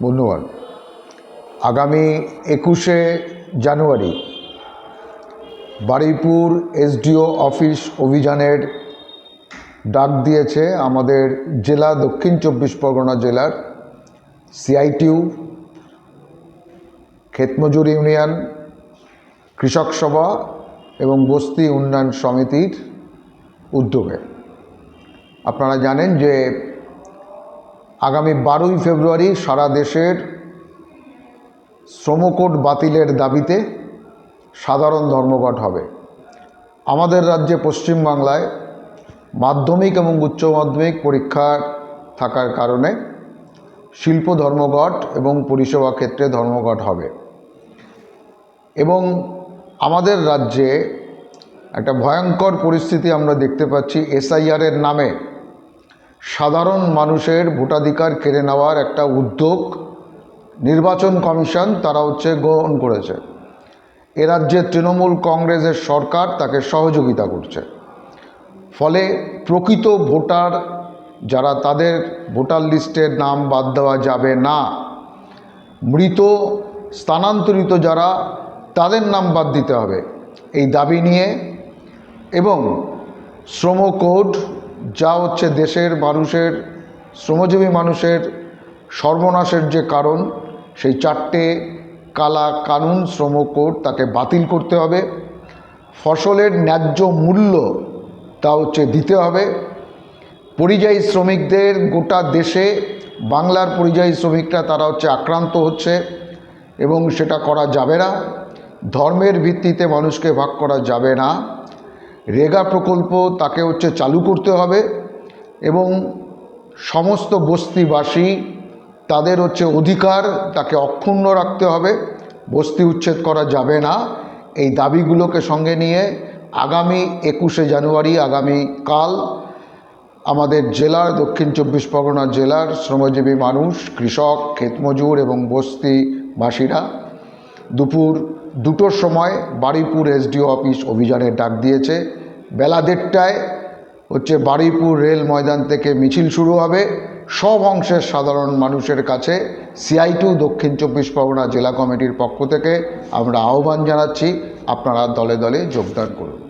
ধন্যবাদ আগামী একুশে জানুয়ারি বারুইপুর এসডিও অফিস অভিযানের ডাক দিয়েছে আমাদের জেলা দক্ষিণ চব্বিশ পরগনা জেলার সিআইটিউ, ক্ষেতমজুর ইউনিয়ন, কৃষক সভা এবং বস্তি উন্নয়ন সমিতির উদ্যোগে। আপনারা জানেন যে আগামী বারোই ফেব্রুয়ারি সারা দেশের শ্রমকোট বাতিলের দাবিতে সাধারণ ধর্মঘট হবে। আমাদের রাজ্যে পশ্চিমবাংলায় মাধ্যমিক এবং উচ্চ মাধ্যমিক পরীক্ষার থাকার কারণে শিল্প ধর্মঘট এবং পরিষেবা ক্ষেত্রে ধর্মঘট হবে। এবং আমাদের রাজ্যে একটা ভয়ঙ্কর পরিস্থিতি আমরা দেখতে পাচ্ছি এসআইআরের নামে। সাধারণ মানুষের ভোটাধিকার কেড়ে নেওয়ার একটা উদ্যোগ নির্বাচন কমিশন তারা হচ্ছে গ্রহণ করেছে। এ রাজ্যে তৃণমূল কংগ্রেসের সরকার তাকে সহযোগিতা করছে। ফলে প্রকৃত ভোটার যারা তাদের ভোটার লিস্টের নাম বাদ দেওয়া যাবে না। মৃত, স্থানান্তরিত যারা, তাদের নাম বাদ দিতে হবে। এই দাবি নিয়ে এবং শ্রম কোড যা হচ্ছে দেশের মানুষের, শ্রমজীবী মানুষের সর্বনাশের যে কারণ, সেই চারটে কালা কানুন শ্রম কোড তাকে বাতিল করতে হবে। ফসলের ন্যায্য মূল্য তা হচ্ছে দিতে হবে। পরিযায়ী শ্রমিকদের গোটা দেশে বাংলার পরিযায়ী শ্রমিকরা তারা হচ্ছে আক্রান্ত হচ্ছে এবং সেটা করা যাবে না। ধর্মের ভিত্তিতে মানুষকে ভাগ করা যাবে না। রেগা প্রকল্প তাকে হচ্ছে চালু করতে হবে এবং সমস্ত বস্তিবাসী তাদের হচ্ছে অধিকার তাকে অক্ষুণ্ণ রাখতে হবে। বস্তি উচ্ছেদ করা যাবে না। এই দাবিগুলোকে সঙ্গে নিয়ে আগামী একুশে জানুয়ারি, আগামী কাল আমাদের জেলার দক্ষিণ চব্বিশ পরগনা জেলার শ্রমজীবী মানুষ, কৃষক, ক্ষেতমজুর এবং বস্তিবাসীরা দুপুর দুটোর সময় বারুইপুর এসডিও অফিস অভিযানের ডাক দিয়েছে। বেলা দেড়টায় হচ্ছে বারুইপুর রেল ময়দান থেকে মিছিল শুরু হবে। সব অংশের সাধারণ মানুষের কাছে সিআইটু দক্ষিণ চব্বিশ পরগনা জেলা কমিটির পক্ষ থেকে আমরা আহ্বান জানাচ্ছি। আপনারা দলে দলে যোগদান করুন।